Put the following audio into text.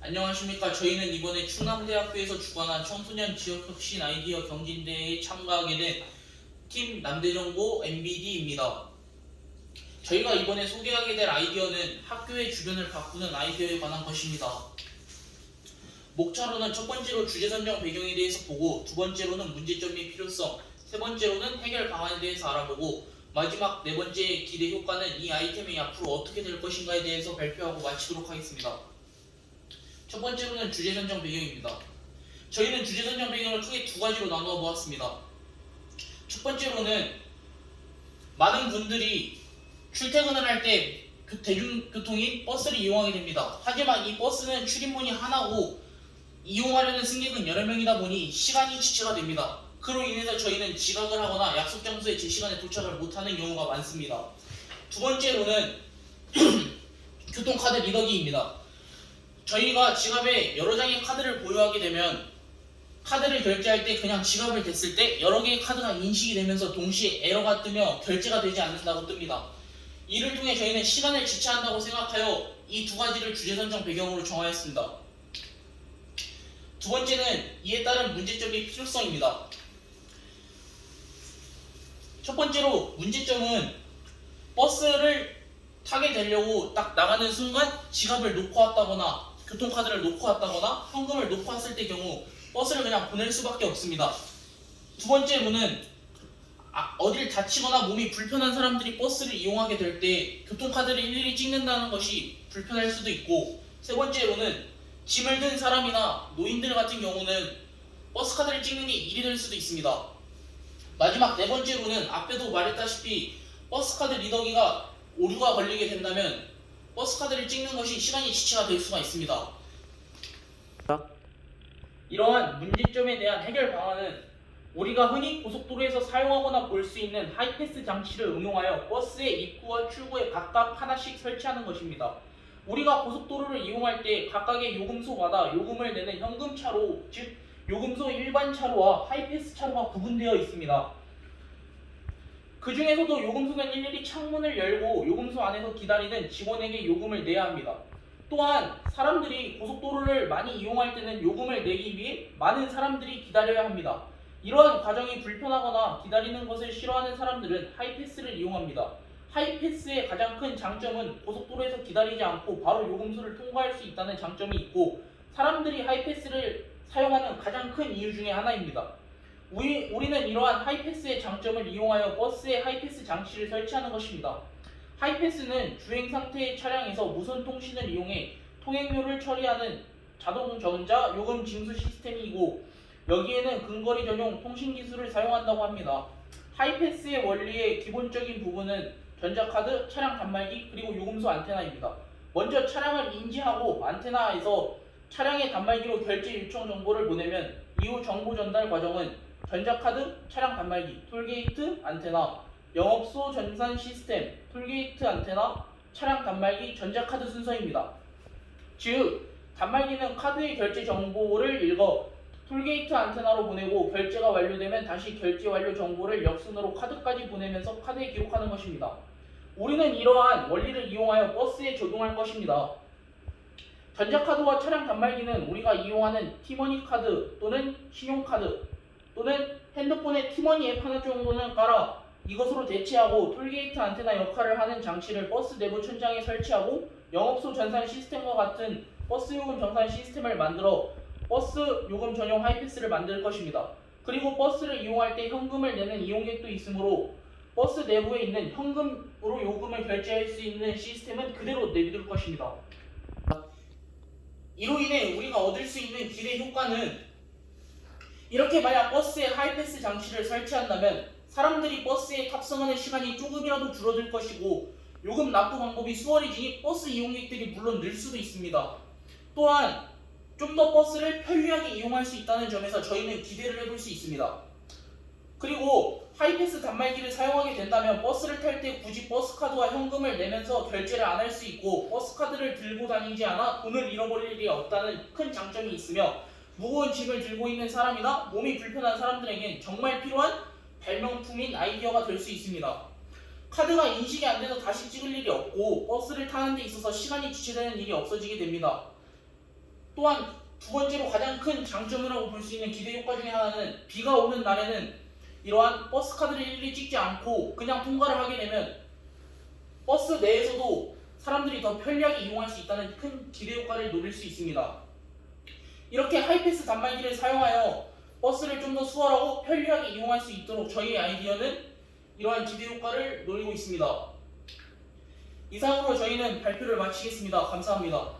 안녕하십니까. 저희는 이번에 충남대학교에서 주관한 청소년 지역혁신 아이디어 경진대회에 참가하게 된 팀 남대정보 MBD입니다. 저희가 이번에 소개하게 될 아이디어는 학교의 주변을 바꾸는 아이디어에 관한 것입니다. 목차로는 첫 번째로 주제 선정 배경에 대해서 보고 두 번째로는 문제점 및 필요성, 세 번째로는 해결 방안에 대해서 알아보고 마지막 네 번째 기대 효과는 이 아이템이 앞으로 어떻게 될 것인가에 대해서 발표하고 마치도록 하겠습니다. 첫 번째로는 주제 선정 배경입니다. 저희는 주제 선정 배경을 크게 두 가지로 나누어 보았습니다. 첫 번째로는 많은 분들이 출퇴근을 할 때 대중교통인 버스를 이용하게 됩니다. 하지만 이 버스는 출입문이 하나고 이용하려는 승객은 여러 명이다 보니 시간이 지체가 됩니다. 그로 인해서 저희는 지각을 하거나 약속 장소에 제 시간에 도착을 못하는 경우가 많습니다. 두 번째로는 교통카드 리더기입니다. 저희가 지갑에 여러 장의 카드를 보유하게 되면 카드를 결제할 때 그냥 지갑을 댔을 때 여러 개의 카드가 인식이 되면서 동시에 에러가 뜨며 결제가 되지 않는다고 뜹니다. 이를 통해 저희는 시간을 지체한다고 생각하여 이 두 가지를 주제 선정 배경으로 정하였습니다. 두 번째는 이에 따른 문제점이 필요성입니다. 첫 번째로 문제점은 버스를 타게 되려고 딱 나가는 순간 지갑을 놓고 왔다거나 교통카드를 놓고 왔다거나 현금을 놓고 왔을 때 경우 버스를 그냥 보낼 수밖에 없습니다. 두 번째로는 아, 어딜 다치거나 몸이 불편한 사람들이 버스를 이용하게 될 때 교통카드를 일일이 찍는다는 것이 불편할 수도 있고 세 번째로는 짐을 든 사람이나 노인들 같은 경우는 버스 카드를 찍는 게 일이 될 수도 있습니다. 마지막 네 번째로는 앞에도 말했다시피 버스 카드 리더기가 오류가 걸리게 된다면 버스 카드를 찍는 것이 시간이 지체가 될 수가 있습니다. 이러한 문제점에 대한 해결 방안은 우리가 흔히 고속도로에서 사용하거나 볼 수 있는 하이패스 장치를 응용하여 버스의 입구와 출구에 각각 하나씩 설치하는 것입니다. 우리가 고속도로를 이용할 때 각각의 요금소마다 요금을 내는 현금차로, 즉 요금소 일반 차로와 하이패스 차로가 구분되어 있습니다. 그 중에서도 요금소는 일일이 창문을 열고 요금소 안에서 기다리는 직원에게 요금을 내야 합니다. 또한 사람들이 고속도로를 많이 이용할 때는 요금을 내기 위해 많은 사람들이 기다려야 합니다. 이러한 과정이 불편하거나 기다리는 것을 싫어하는 사람들은 하이패스를 이용합니다. 하이패스의 가장 큰 장점은 고속도로에서 기다리지 않고 바로 요금소를 통과할 수 있다는 장점이 있고 사람들이 하이패스를 사용하는 가장 큰 이유 중에 하나입니다. 우리, 우리는 이러한 하이패스의 장점을 이용하여 버스에 하이패스 장치를 설치하는 것입니다. 하이패스는 주행 상태의 차량에서 무선 통신을 이용해 통행료를 처리하는 자동 전자 요금 징수 시스템이고 여기에는 근거리 전용 통신 기술을 사용한다고 합니다. 하이패스의 원리의 기본적인 부분은 전자카드, 차량 단말기 그리고 요금소 안테나입니다. 먼저 차량을 인지하고 안테나에서 차량의 단말기로 결제 요청 정보를 보내면 이후 정보 전달 과정은 전자카드, 차량 단말기, 톨게이트, 안테나, 영업소 전산 시스템, 톨게이트 안테나, 차량 단말기, 전자카드 순서입니다. 즉, 단말기는 카드의 결제 정보를 읽어 톨게이트 안테나로 보내고 결제가 완료되면 다시 결제 완료 정보를 역순으로 카드까지 보내면서 카드에 기록하는 것입니다. 우리는 이러한 원리를 이용하여 버스에 적용할 것입니다. 전자카드와 차량 단말기는 우리가 이용하는 티머니 카드 또는 신용카드 또는 핸드폰에 티머니 앱 하나 정도는 깔아 이것으로 대체하고 톨게이트 안테나 역할을 하는 장치를 버스 내부 천장에 설치하고 영업소 전산 시스템과 같은 버스 요금 정산 시스템을 만들어 버스 요금 전용 하이패스를 만들 것입니다. 그리고 버스를 이용할 때 현금을 내는 이용객도 있으므로 버스 내부에 있는 현금으로 요금을 결제할 수 있는 시스템은 그대로 내비둘 것입니다. 이로 인해 우리가 얻을 수 있는 기대 효과는 이렇게 만약 버스에 하이패스 장치를 설치한다면 사람들이 버스에 탑승하는 시간이 조금이라도 줄어들 것이고 요금 납부 방법이 수월해지니 버스 이용객들이 물론 늘 수도 있습니다. 또한 좀 더 버스를 편리하게 이용할 수 있다는 점에서 저희는 기대를 해볼 수 있습니다. 그리고 하이패스 단말기를 사용하게 된다면 버스를 탈 때 굳이 버스카드와 현금을 내면서 결제를 안 할 수 있고 버스카드를 들고 다니지 않아 돈을 잃어버릴 일이 없다는 큰 장점이 있으며 무거운 짐을 들고 있는 사람이나 몸이 불편한 사람들에겐 정말 필요한 발명품인 아이디어가 될 수 있습니다. 카드가 인식이 안 돼서 다시 찍을 일이 없고 버스를 타는 데 있어서 시간이 지체되는 일이 없어지게 됩니다. 또한 두 번째로 가장 큰 장점이라고 볼 수 있는 기대 효과 중에 하나는 비가 오는 날에는 이러한 버스 카드를 일일이 찍지 않고 그냥 통과를 하게 되면 버스 내에서도 사람들이 더 편리하게 이용할 수 있다는 큰 기대 효과를 노릴 수 있습니다. 이렇게 하이패스 단말기를 사용하여 버스를 좀 더 수월하고 편리하게 이용할 수 있도록 저희의 아이디어는 이러한 기대 효과를 노리고 있습니다. 이상으로 저희는 발표를 마치겠습니다. 감사합니다.